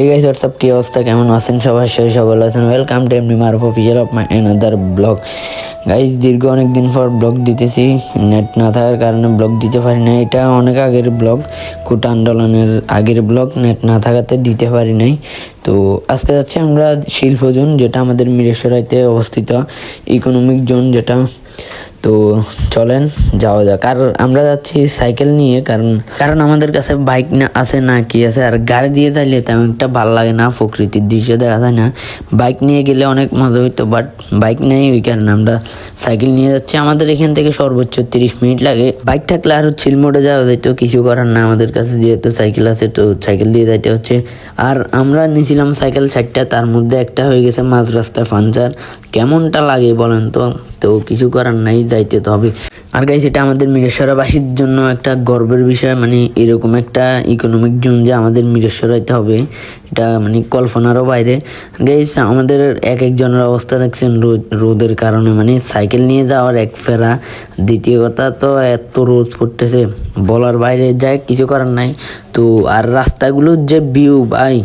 এই guys WhatsApp কি অবস্থা? কেমন আছেন সবাই? সবাই সবাই আছেন। ওয়েলকাম টু এমনি মারফ official of my another blog guys দীর্ঘ অনেক দিন পর ব্লগ দিতেছি। নেট না থাকার কারণে ব্লগ দিতে পারি না এটা অনেক আগের ব্লগ কোটা আন্দোলনের আগের ব্লগ নেট না থাকাতে দিতে পারি নাই। তো আজকে যাচ্ছি আমরা শিল্প জোন যেটা আমাদের মিরেশ্বরাইতে অবস্থিত। ইকোনমিক জোন যেটা তো চলেন, যাওয়া যাক। আর আমরা যাচ্ছি সাইকেল নিয়ে, কারণ কারণ আমাদের কাছে বাইক না, আছে না, কি আছে? আর গাড়ি দিয়ে যাইলে তেমন একটা ভালো লাগে না, প্রকৃতির দৃশ্য দেখা যায় না। বাইক নিয়ে গেলে অনেক মজা হইতো বাট বাইক নেই ওই কারণে আমরা সাইকেল নিয়ে যাচ্ছি। আমাদের এখান থেকে সর্বোচ্চ তিরিশ মিনিট লাগে। বাইক থাকলে আরও চিল মোড়ে যাওয়া যেত কিছু করার না আমাদের কাছে যেহেতু সাইকেল আছে, তো সাইকেল দিয়ে যাইতে হচ্ছে। আর আমরা নিয়েছিলাম সাইকেল চারটা তার মধ্যে একটা হয়ে গেছে মাঝ রাস্তায় পাঞ্চার কেমনটা লাগে বলেন তো? তো কিছু করার নাই, যাইতে তো হবে। আর গাইস এটা আমাদের মিরেশ্বরাবাসীর জন্য একটা গর্বের বিষয় মানে এরকম একটা ইকোনমিক জোন যে আমাদের মিরেশ্বরাইতে হবে, এটা মানে কল্পনারও বাইরে। গাইস আমাদের এক একজনের অবস্থা দেখছেন রোদ রোদের কারণে মানে সাইকেল নিয়ে যাওয়ার এক ফেরা। দ্বিতীয় কথা তো এত রোদ পড়তেছে, বলার বাইরে যায়, কিছু করার নাই। তো আর রাস্তাগুলোর যে ভিউ ভাই,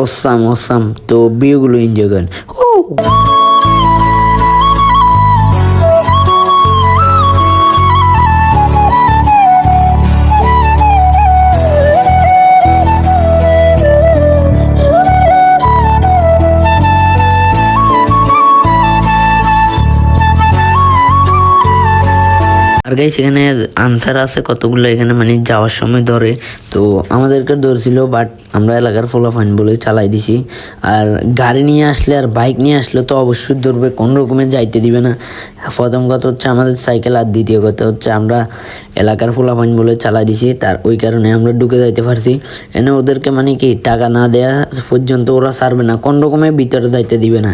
অসাম অসাম, তো ভিউগুলো এনজয় করেন। ও আর গাইস এখানে আনসার আছে কতগুলো, এখানে মানে যাওয়ার সময় ধরে। তো আমাদেরকে ধরছিল বাট আমরা এলাকার ফলাফাইন বলে চালাই দিছি। আর গাড়ি নিয়ে আসলে আর বাইক নিয়ে আসলে তো অবশ্যই ধরবে, কোন রকমের যাইতে দিবে না। প্রথম কথা হচ্ছে আমাদের সাইকেল আর দ্বিতীয় কথা হচ্ছে আমরা এলাকার ফলাফাইন বলে চালাই দিছি, তার ওই কারণে আমরা ঢুকে যাইতে পারছি। এনে ওদেরকে মানে কি, টাকা না দেয়া পর্যন্ত ওরা ছাড়বে না, কোন রকমের ভিতরে যাইতে দিবে না।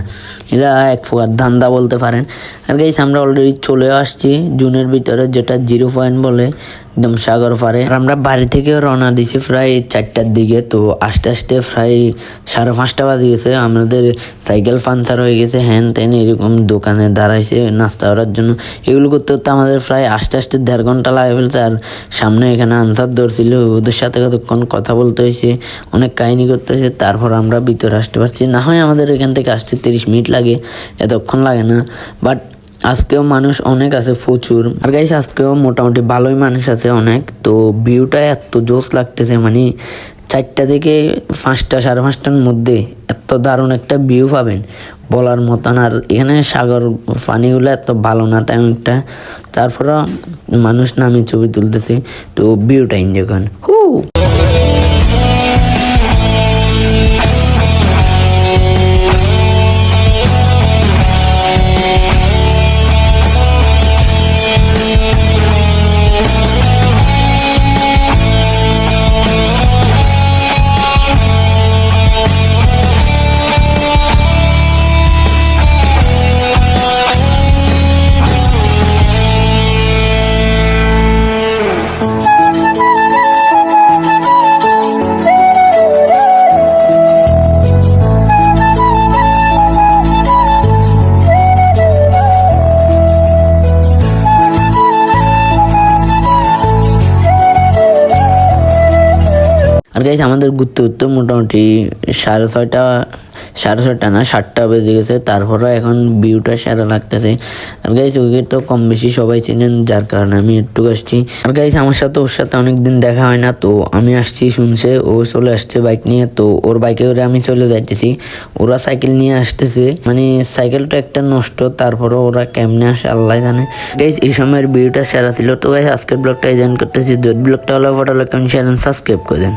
এরা এক প্রকার ধান্দা বলতে পারেন। আর গাইস আমরা অলরেডি চলে আসছি, জুনের ভিতরে। যেটা জিরো পয়েন্ট বলে, একদম সাগর পারে আর আমরা বাড়ি থেকে রওনা দিছি প্রায় চারটার দিকে, তো আস্তে আস্তে প্রায় সাড়ে পাঁচটা বাজে গেছে। আমাদের সাইকেল পাঞ্চার হয়ে গেছে, হ্যান ত্যান এরকম দোকানে দাঁড়াইছে নাস্তা করার জন্য। এগুলো করতে করতে আমাদের প্রায় আস্তে আস্তে দেড় ঘণ্টা লাগে ফেলছে, আর সামনে এখানে আনসার ধরছিল, ওদের সাথে কতক্ষণ কথা বলতে হয়েছে, অনেক কাহিনী করতে হয়েছে তারপর আমরা ভিতরে আসতে পারছি। না হয় আমাদের এখান থেকে আসতে তিরিশ মিনিট লাগে, এতক্ষণ লাগে না বাট আজকেও মানুষ অনেক আছে প্রচুর। আর গাইস আজকেও মোটামুটি ভালোই মানুষ আছে অনেক। তো ভিউটা এত জোস লাগতেছে মানে চারটা থেকে পাঁচটা, সাড়ে পাঁচটার মধ্যে এত দারুণ একটা ভিউ পাবেন। বলার মতন আর এখানে সাগর পানিগুলো এত ভালো না তেমন একটা। তারপরে মানুষ নামে ছবি তুলতেছে। তো ভিউটা এনজয় করেন। হু! আর গাইছে আমাদের ঘুরতে ঘুরতে মোটামুটি সাড়ে ছয়টা সাড়ে ছয়টা না সাতটা বেজে গেছে তারপরে এখন ভিউটা সেরা লাগতেছে আর গাইছে ওকে তো কম বেশি সবাই চেনেন যার কারণে আমি একটু আসছি আর গাইছে আমার সাথে ওর সাথে অনেকদিন দেখা হয় না তো আমি আসছি শুনছে ও চলে আসছে বাইক নিয়ে তো ওর বাইকে করে আমি চলে যাইতেছি ওরা সাইকেল নিয়ে আসতেছে মানে সাইকেলটা একটা নষ্ট তারপরও ওরা কেমনে আসে আল্লাহ জানে গাইজ এই সময়ের ভিডিওটা সেরা ছিল তো গাইজ আজকের ব্লগটা এজেন্ট করতেছি ব্লগটা হলো ফটো লাইক শেয়ার সাবস্ক্রাইব করে দেন